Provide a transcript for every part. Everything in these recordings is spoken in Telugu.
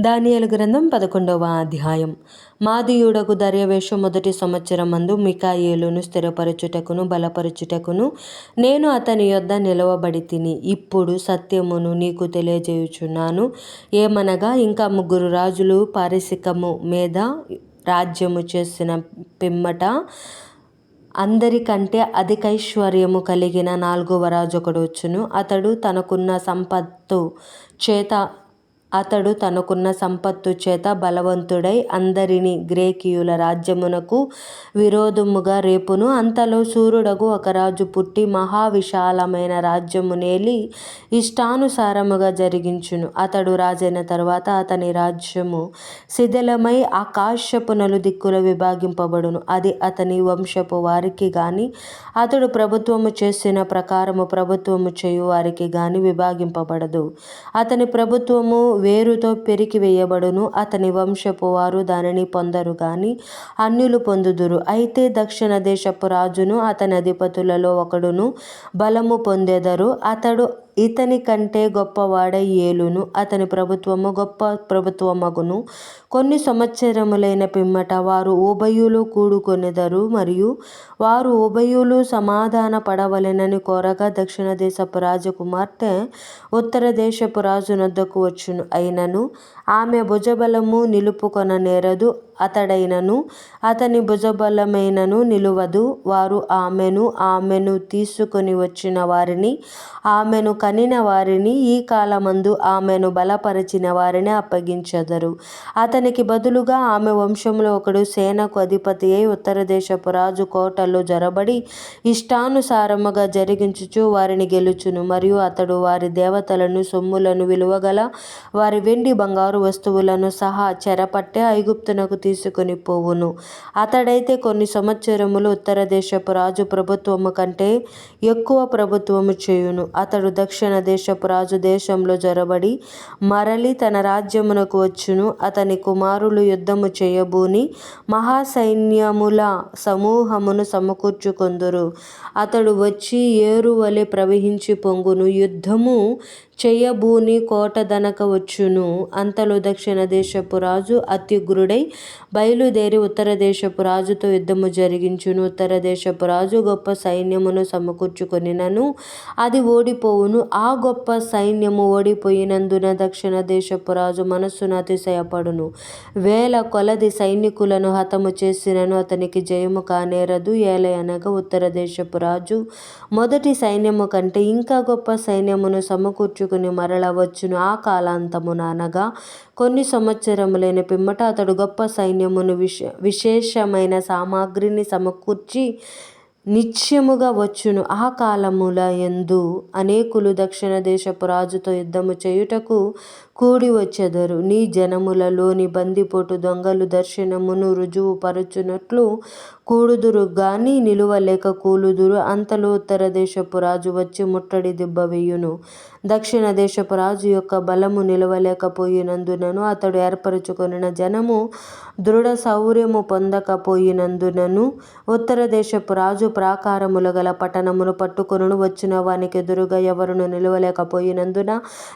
దానియలు గ్రంథం పదకొండవ అధ్యాయం. మాదియుడకు దర్యవేషు మొదటి సంవత్సరం మందు మికాయేలును స్థిరపరచుటకును బలపరచుటకును నేను అతని యొద్ద నిలవబడి తిని ఇప్పుడు సత్యమును నీకు తెలియజేయుచున్నాను. ఏమనగా ఇంకా ముగ్గురు రాజులు పారిసికము మీద రాజ్యము చేసిన పిమ్మట అందరికంటే అధికైశ్వర్యము కలిగిన నాలుగవ రాజు ఒకడు వచ్చును. అతడు తనకున్న సంపత్తు చేత అతడు తనకున్న సంపత్తు చేత బలవంతుడై అందరిని గ్రేకీయుల రాజ్యమునకు విరోధముగా రేపును అంతలో సూర్యుడగు ఒక రాజు పుట్టి మహా విశాలమైన రాజ్యము నేలి ఇష్టానుసారముగా జరిగించును. అతడు రాజైన తర్వాత అతని రాజ్యము శిథిలమై ఆకాశపునలు దిక్కుల విభాగింపబడును. అది అతని వంశపు వారికి గాని అతడు ప్రభుత్వము చేసిన ప్రకారము ప్రభుత్వము చేయు వారికి గాని విభాగింపబడదు. అతని ప్రభుత్వము వేరుతో వేయబడును. అతని వంశపు వారు దానిని పొందరు గాని అన్యులు పొందుదురు. అయితే దక్షిణ దేశపు రాజును అతని అధిపతులలో ఒకడును బలము పొందెదరు. అతడు ఇతని కంటే గొప్పవాడై ఏలును అతని ప్రభుత్వము గొప్ప ప్రభుత్వమగును. కొన్ని సంవత్సరములైన పిమ్మట వారు ఉభయులు కూడుకొనెదరు మరియు వారు ఉభయులు సమాధాన పడవలెనని కోరగా దక్షిణ దేశపు రాజకుమార్తె ఉత్తర దేశపు రాజునొద్దకు వచ్చును. అయినను ఆమె భుజబలము నిలుపుకొన నేరదు అతడైనను. అతని భుజబలమైనను నిలువదు. వారు ఆమెను ఆమెను తీసుకొని వచ్చిన వారిని ఆమెను కనిన వారిని ఈ కాలమందు ఆమెను బలపరిచిన వారిని అప్పగించెదరు. అతనికి బదులుగా ఆమె వంశంలో ఒకడు సేనకు అధిపతి అయి ఉత్తర దేశపు రాజు కోటలో జరబడి ఇష్టానుసారముగా జరిగించుచు వారిని గెలుచును. మరియు అతడు వారి దేవతలను సొమ్ములను విలువగల వారి వెండి బంగారు వస్తువులను సహా చెరపట్టే ఐగుప్తునకు తీసుకుని పోవును. అతడైతే కొన్ని సంవత్సరములు ఉత్తర దేశపు రాజు ప్రభుత్వము కంటే ఎక్కువ ప్రభుత్వము చేయును. అతడు దక్షిణ దేశపు రాజు దేశంలో జరబడి మరలి తన రాజ్యమునకు వచ్చును. అతని కుమారులు యుద్ధము చేయబూని మహాసైన్యముల సమూహమును సమకూర్చుకొందురు. అతడు వచ్చి ఏరువలె ప్రవహించి పొంగును. యుద్ధము చేయబూని కోట దనక వచ్చును. అంతలో దక్షిణ దేశపు రాజు అత్యుగ్రుడై బయలుదేరి ఉత్తర దేశపు రాజుతో యుద్ధము జరిగించును. ఉత్తర దేశపు రాజు గొప్ప సైన్యమును సమకూర్చుకొనినను. అది ఓడిపోవును. ఆ గొప్ప సైన్యము ఓడిపోయినందున దక్షిణ దేశపు రాజు మనస్సును అతిశయపడును. వేల కొలది సైనికులను హతము చేసినను. అతనికి జయము కానేరదు. ఏలయనగా ఉత్తర దేశపు రాజు మొదటి సైన్యము కంటే ఇంకా గొప్ప సైన్యమును సమకూర్చుకుని మరల వచ్చును. ఆ కాలాంతమున అనగా కొన్ని సంవత్సరములైన పిమ్మట అతడు గొప్ప సైన్యమును విశ విశేషమైన సామాగ్రిని సమకూర్చి నిత్యముగా వచ్చును. ఆ కాలముల యందు అనేకులు దక్షిణ దేశపు రాజుతో యుద్ధము చేయుటకు కూడి వచ్చెదరు. నీ జనములలోని బందిపోటు దొంగలు దర్శనమును రుజువు పరుచునట్లు కూడుదురు. గాని నిలువలేక కూలుదురు. అంతలో ఉత్తర దేశపు రాజు వచ్చి ముట్టడి దిబ్బ వేయును. దక్షిణ దేశపు రాజు యొక్క బలము నిలవలేకపోయినందునను అతడు ఏర్పరచుకొనిన జనము దృఢ శౌర్యము పొందకపోయినందునను ఉత్తర దేశపు రాజు ప్రాకారములు గల పట్టణమును పట్టుకొనును వచ్చిన వానికి ఎదురుగా ఎవరును నిలవలేకపోయినందున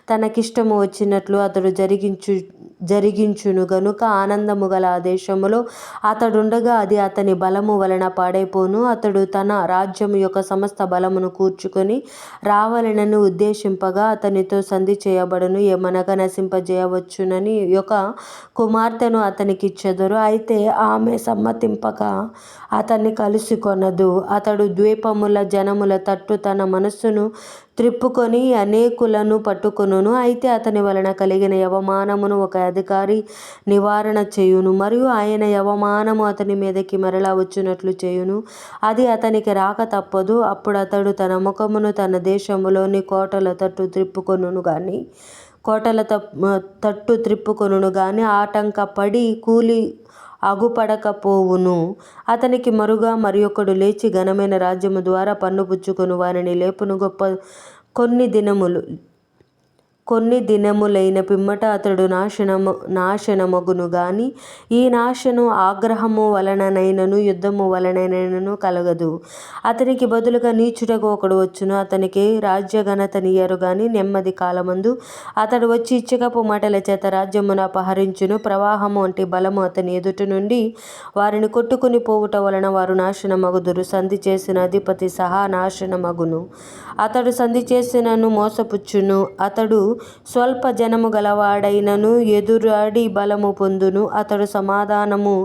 తనకిష్టము వచ్చినట్లు అతడు జరిగించు జరిగించును. గనుక ఆనందము గల ఆ దేశములో అతడుండగా అది అతని బలము వలన పాడైపోను. అతడు తన రాజ్యము యొక్క సమస్త బలమును కూర్చుకొని రావాలనని ఉద్దేశింపగా అతనితో సంధి చేయబడను. ఏమనగా నశింపజేయవచ్చునని ఒక కుమార్తెను అతనికి ఇచ్చెదరు అయితే ఆమె సమ్మతింపక అతన్ని కలుసుకొనదు. అతడు ద్వీపముల జనముల తట్టు తన మనస్సును త్రిప్పుకొని అనేకులను పట్టుకొనును. అయితే అతని వలన కలిగిన యవమానమును ఒక అధికారి నివారణ చేయును. మరియు ఆయన యవమానము అతని మీదకి మరలా వచ్చినట్లు చేయును. అది అతనికి రాక తప్పదు. అప్పుడు అతడు తన ముఖమును తన దేశములోని కోటల తట్టు త్రిప్పుకొనును కానీ కోటల తట్టు త్రిప్పుకొనును కానీ ఆటంకపడి కూలి అగుపడకపోవును అతనికి మరుగా మరియొకడు లేచి ఘనమైన రాజ్యము ద్వారా పన్ను పుచ్చుకొని. వారిని లేపును గొప్ప కొన్ని దినములు కొన్ని దినములైన పిమ్మట అతడు నాశనము నాశనమగును గాని ఈ నాశనం ఆగ్రహము వలననైనను యుద్ధము వలననైనను కలగదు. అతనికి బదులుగా నీచుడకు ఒకడు వచ్చును. అతనికి రాజ్యఘనతనియరు గాని నెమ్మది కాలమందు అతడు వచ్చి ఇచ్చకపు మాటల చేత రాజ్యమును అపహరించును. ప్రవాహము వంటి బలము అతని ఎదుట నుండి వారిని కొట్టుకుని పోవుట వలన వారు నాశనమగుదురు. సంధి చేసిన అధిపతి సహా నాశనమగును. అతడు సంధి చేసినను మోసపుచ్చును. అతడు స్వల్ప జనము గలవాడైనను ఎదురాడి బలము పొందును. అతడు సమాధానము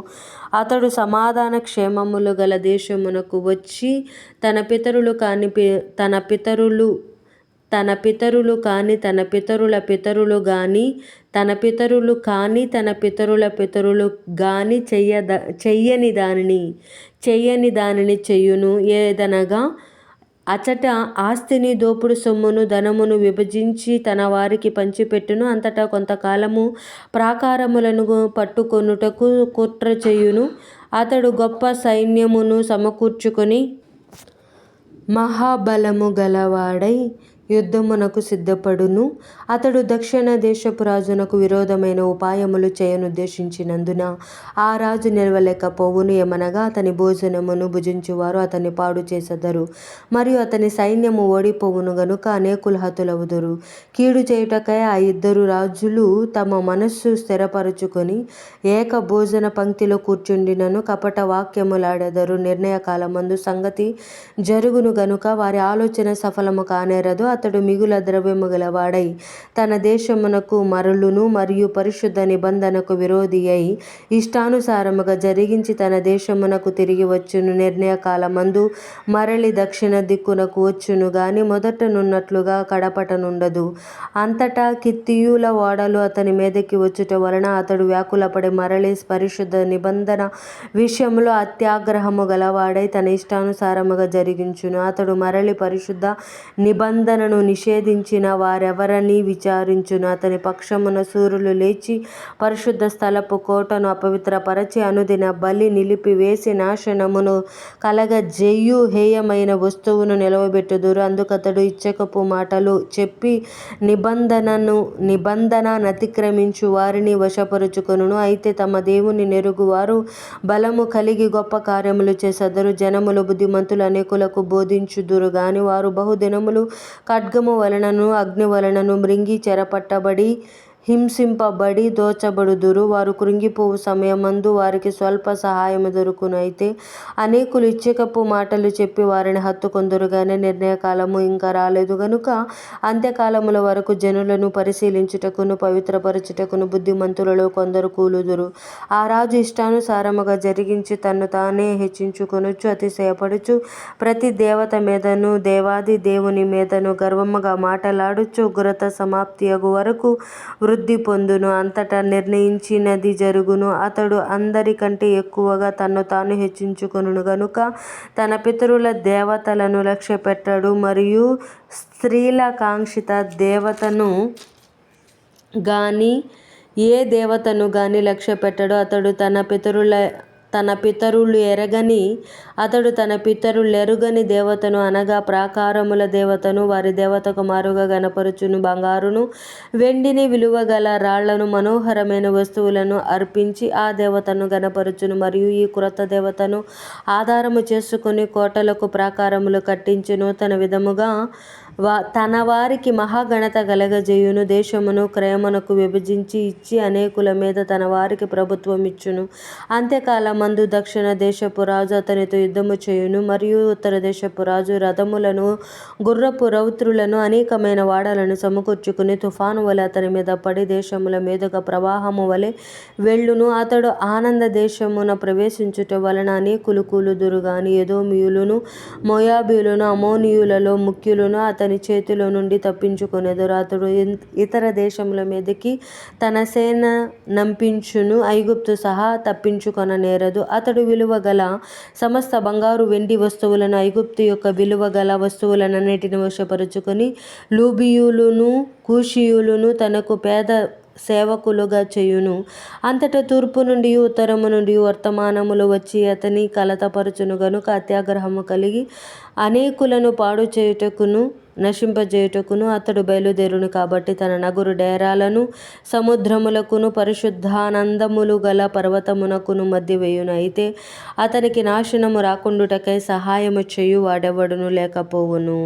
అతడు సమాధాన క్షేమములు గల దేశమునకు వచ్చి తన పితరులు కాని తన పితరులు తన పితరులు కాని తన పితరుల పితరులు గాని తన పితరులు కాని తన పితరుల పితరులు గాని చెయ్యద చెయ్యని దానిని చెయ్యని దానిని చెయ్యును ఏదనగా అచట ఆస్తిని దోపుడు సొమ్మును ధనమును విభజించి తన వారికి పంచిపెట్టును. అంతటా కొంతకాలము ప్రాకారములను పట్టుకొనుటకు కుట్ర చేయును అతడు గొప్ప సైన్యమును సమకూర్చుకొని మహాబలము గలవాడై యుద్ధమునకు సిద్ధపడును. అతడు దక్షిణ దేశపు రాజునకు విరోధమైన ఉపాయములు చేయనుద్దేశించినందున ఆ రాజు నిలవలేకపోవును. ఏమనగా అతని భోజనమును భుజించువారు అతన్ని పాడు చేసెదరు. మరియు అతని సైన్యము ఓడిపోవును గనుక అనేకులు హతులవుదురు. కీడు చేయుటకై ఆ ఇద్దరు రాజులు తమ మనస్సు స్థిరపరుచుకొని ఏక భోజన పంక్తిలో కూర్చుండినను కపట వాక్యములాడెదరు. నిర్ణయ కాలమందు సంగతి జరుగును గనుక వారి ఆలోచన సఫలము కానేరదు. అతడు మిగుల ద్రవ్యము గలవాడై తన దేశమునకు మరులును మరియు పరిశుద్ధ నిబంధనకు విరోధి అయి ఇష్టానుసారముగా జరిగించి తన దేశమునకు తిరిగి వచ్చును. నిర్ణయ కాలమందు మరలి దక్షిణ దిక్కునకు వచ్చును గాని మొదటనున్నట్లుగా కడపటనుండదు. అంతటా కిత్తీయుల ఓడలు అతని మీదకి వచ్చుట వలన అతడు వ్యాకులపడి మరలి పరిశుద్ధ నిబంధన విషయంలో అత్యాగ్రహము గలవాడై తన ఇష్టానుసారముగా జరిగించును. అతడు మరలి పరిశుద్ధ నిబంధన నిబంధనను నిషేధించిన వారెవరని విచారించును. అతని పక్షమున శూరులు లేచి పరిశుద్ధ స్థలపు కోటను అపవిత్రపరచి అనుదిన బలి నిలిపివేసి నాశనమును కలగజేయు హేయమైన వస్తువును నిలవబెట్టుదురు. అందుకతడు ఇచ్చకపు మాటలు చెప్పి నిబంధనను నిబంధన అతిక్రమించు వారిని వశపరుచుకును అయితే తమ దేవుని నెరుగువారు బలము కలిగి గొప్ప కార్యములు చేసెదరు. జనములు బుద్ధిమంతులు అనేకులకు బోధించుదురు. గాని వారు బహుదినములు ఖడ్గము వలనను అగ్ని వలనను మృంగి చెరపట్టబడి హింసింపబడి దోచబడుదురు. వారు కృంగిపోవు సమయమందు వారికి స్వల్ప సహాయము దొరుకును. అయితే అనేకులు ఇచ్చకపు మాటలు చెప్పి వారిని హత్తుకొందరుగానే నిర్ణయకాలము ఇంకా రాలేదు. గనుక అంత్యకాలముల వరకు జనులను పరిశీలించుటకును పవిత్రపరచుటకును బుద్ధిమంతులలో కొందరు కూలుదురు. ఆ రాజు ఇష్టానుసారముగా జరిగించి తన్ను తానే హెచ్చించుకొనుచు అతిశయపడుచు ప్రతి దేవత మీదను దేవాది దేవుని మీదను గర్వముగా మాటలాడుచు ఉగ్రత సమాప్తియగు వరకు వృద్ధి పొందును. అంతటా నిర్ణయించినది జరుగును. అతడు అందరికంటే ఎక్కువగా తన్ను తాను హెచ్చించుకొనును. గనుక తన పితరుల దేవతలను లక్ష్యపెట్టడు. మరియు స్త్రీల కాంక్షిత దేవతను గాని ఏ దేవతను గాని లక్ష్యపెట్టడు. అతడు తన పితరుల తన పితరులు ఎరగని అతడు తన పితరులెరుగని దేవతను అనగా ప్రాకారముల దేవతను వారి దేవతకు మారుగా గనపరుచును బంగారును వెండిని విలువగల రాళ్ళను మనోహరమైన వస్తువులను అర్పించి ఆ దేవతను గనపరుచును మరియు ఈ క్రొత్త దేవతను ఆధారము చేసుకుని కోటలకు ప్రాకారములు కట్టించి నూతన విధముగా వా తన వారికి మహాగణత కలగజేయును దేశమును క్రయమునకు విభజించి ఇచ్చి అనేకుల మీద తన వారికి ప్రభుత్వం ఇచ్చును. అంత్యకాలమందు దక్షిణ దేశపు రాజు అతనితో యుద్ధము చేయును. మరియు ఉత్తర దేశపు రాజు రథములను గుర్రపు రౌత్రులను అనేకమైన వాడలను సమకూర్చుకుని తుఫాను వలె అతని మీద పడి దేశముల మీదుగా ప్రవాహము వలె వెళ్ళును. అతడు ఆనంద దేశమున ప్రవేశించుట వలన అనేకులు కూలుదురు గాని ఎదోమియులను మోయాబీయులను అమోనియులలో ముఖ్యులను. అతని చేతిలో నుండి తప్పించుకొనెదరు అతడు ఇతర దేశముల మీదకి తన సేన నంపించును. ఐగుప్తు సహా తప్పించుకొననేరదు అతడు విలువ గల సమస్త బంగారు వెండి వస్తువులను ఐగుప్తు యొక్క విలువ గల వస్తువులనన్నిటిని వశపరుచుకొని లూబియులును కూషియులును తనకు పేద సేవకులుగా చేయును. అంతటా తూర్పు నుండి ఉత్తరము నుండి వర్తమానములు వచ్చి అతని కలతపరచును. గనుక అత్యాగ్రహము కలిగి అనేకులను పాడు చేయుటకును నశింపజేయుటకును అతడు బయలుదేరును కాబట్టి తన నగురు డేరాలను సముద్రములకును పరిశుద్ధానందములు గల పర్వతమునకును మధ్య వేయును. అయితే అతనికి నాశనము రాకుండుటకై సహాయము చేయు వాడెవడును లేకపోవును.